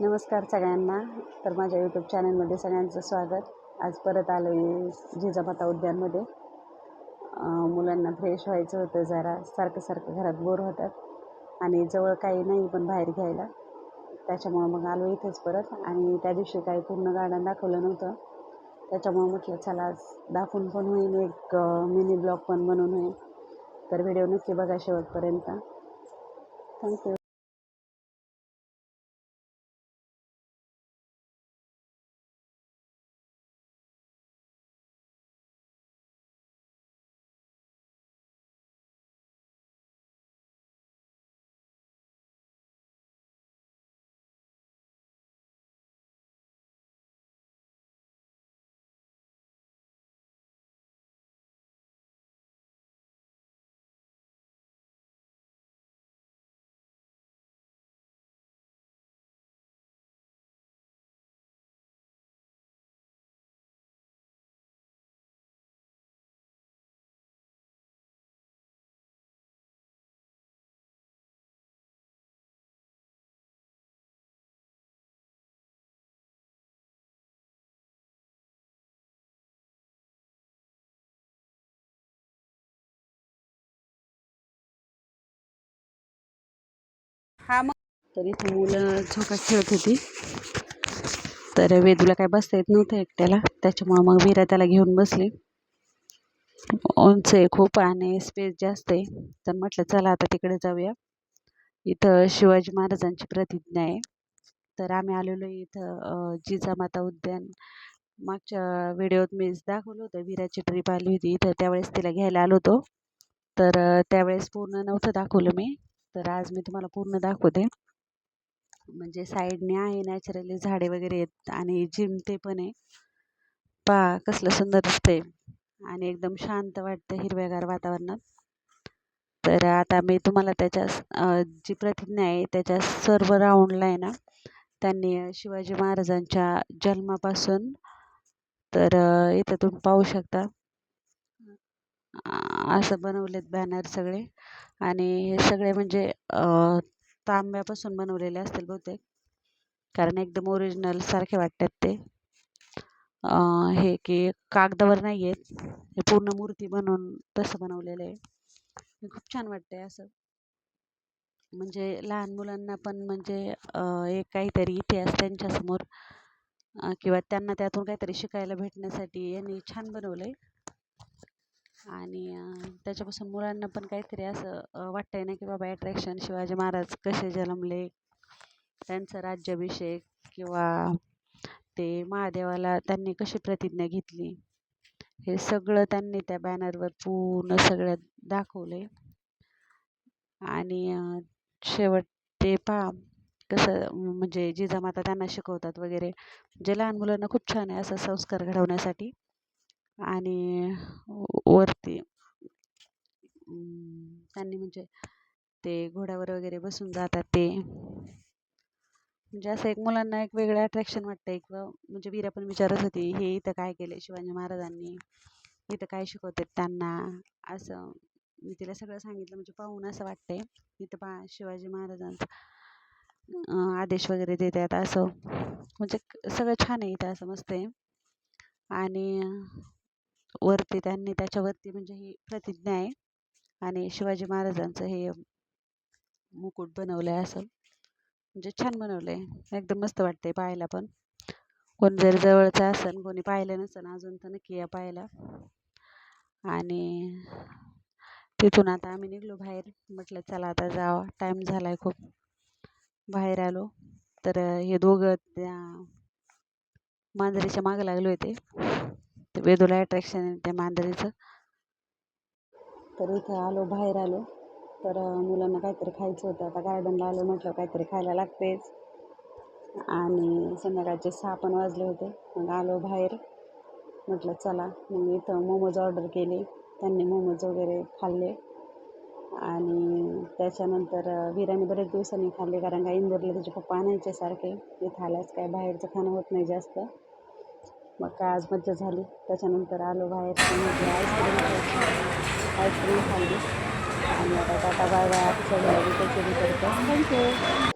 नमस्कार सगळ्यांना. तर माझ्या यूट्यूब चॅनलमध्ये सगळ्यांचं स्वागत. आज परत आलो आहे जिजामाता उद्यानमध्ये. मुलांना फ्रेश व्हायचं होतं जरा. सारखं सारखं घरात बोर होतात. आणि जवळ काही नाही पण बाहेर घ्यायला. त्याच्यामुळं मग आलो इथेच परत. आणि त्या दिवशी काही पूर्ण गार्डन दाखवलं नव्हतं. त्याच्यामुळं म्हटलं चला आज दाखवून पण होईल. एक मिनी ब्लॉग पण बनवून होईल. तर व्हिडिओ नक्की बघा शेवटपर्यंत. थँक्यू हा मग. तर इथे मुलं चौकात खेळत होती. तर वेदूला काय बसता येत नव्हतं एकट्याला. त्याच्यामुळं मग विरा त्याला घेऊन बसली. उंच आहे खूप आणि स्पेस जास्त आहे. तर म्हटलं चला आता तिकडे जाऊया. इथं शिवाजी महाराजांची प्रतिज्ञा आहे. तर आम्ही आलेलो इथं जिजामाता उद्यान. मागच्या व्हिडिओत मीच दाखवलं होतं विराची ट्रिप आली होती. इथं त्यावेळेस तिला घ्यायला आलो होतो. तर त्यावेळेस पूर्ण नव्हतं दाखवलं मी. तर आज मी तुम्हाला पूर्ण दाखवते. म्हणजे साईडने आहे नॅचरली झाडे वगैरे आहेत आणि जिम ते पण आहे. पहा कसलं सुंदर दिसतंय. आणि एकदम शांत वाटतं हिरव्यागार वातावरणात. तर आता मी तुम्हाला त्याच्या जी प्रतिज्ञा आहे त्याच्या सर्व राऊंडला आहे ना त्यांनी शिवाजी महाराजांच्या जन्मापासून तर इथं तुम्ही पाहू शकता. असं बनवलेत बॅनर सगळे. आणि हे सगळे म्हणजे तांब्यापासून बनवलेले असतील बहुतेक. कारण एकदम ओरिजिनल सारखे वाटतात ते. हे की कागदावर नाही आहेत हे पूर्ण मूर्ती बनवून तसं बनवलेलं आहे. खूप छान वाटतंय असं. म्हणजे लहान मुलांना पण म्हणजे एक काहीतरी इतिहास त्यांच्यासमोर किंवा त्यांना त्यातून काहीतरी शिकायला भेटण्यासाठी यांनी छान बनवलं आहे आणि त्याच्यापासून मुलांना पण काहीतरी असं वाटतं वाटतंय ना की बाबा अट्रॅक्शन शिवाजी महाराज कसे जन्मले त्यांचा राज्याभिषेक किंवा ते महादेवाला त्यांनी कशी प्रतिज्ञा घेतली हे सगळं त्यांनी त्या बॅनरवर पूर्ण सगळं दाखवले. आणि शेवट ते पहा कसं म्हणजे जिजामाता त्यांना शिकवतात वगैरे. जे लहान मुलांना खूप छान आहे असं संस्कार घडवण्यासाठी. आणि वरती त्यांनी म्हणजे ते घोड्यावर वगैरे बसून जातात ते. म्हणजे असं एक मुलांना एक वेगळं अट्रॅक्शन वाटतं. एक म्हणजे वीरा पण विचारत होती हे इथं काय केलंय शिवाजी महाराजांनी? इथं काय शिकवतात त्यांना? असं मी तिला सगळं सांगितलं. म्हणजे पाहून असं वाटतंय इथं पा शिवाजी महाराजांचं आदेश वगैरे देतात. असं. म्हणजे सगळं छान आहे इथं असं मस्त आहे. आणि वरती त्यांनी त्याच्यावरती म्हणजे ही प्रतिज्ञा आहे. आणि शिवाजी महाराजांचं हे मुकुट बनवलंय असं. म्हणजे छान बनवलंय. एकदम मस्त वाटतंय पाहायला पण. कोण जर जवळचं असेल कोणी पाहिलं नसेल अजून तर नक्की या पाहायला. आणि तिथून आता आम्ही निघलो बाहेर. म्हटलं चला आता जावा. टाईम झालाय खूप. बाहेर आलो. तर हे दोघं त्या मांजरीच्या मागं लागले होते. ते वेदुला अट्रॅक्शन आहे त्या मांजरीचं. तर इथं आलो बाहेर आलो. तर मुलांना काहीतरी खायचं होतं. आता गार्डनला आलो म्हटलं काहीतरी खायला लागतेच. आणि संध्याकाळचे सहा पण वाजले होते. मग आलो बाहेर. म्हटलं चला. मग इथं मोमोज ऑर्डर केले. त्यांनी मोमोज वगैरे खाल्ले. आणि त्याच्यानंतर अं, वीराने बरेच दिवसांनी खाल्ले. कारण का इंदोरला त्याचे पप्पा आणायचे सारखे. इथं आल्यास काय बाहेरचं खाणं होत नाही जास्त. मग काय आज मज्जा झाली. त्याच्यानंतर आलो बाहेर. आईस्क्रीम आईस्क्रीम खाल्ली. आणि आता टाटा बाय बाय. आजच्या घरी कचोरी करतो. थँक्यू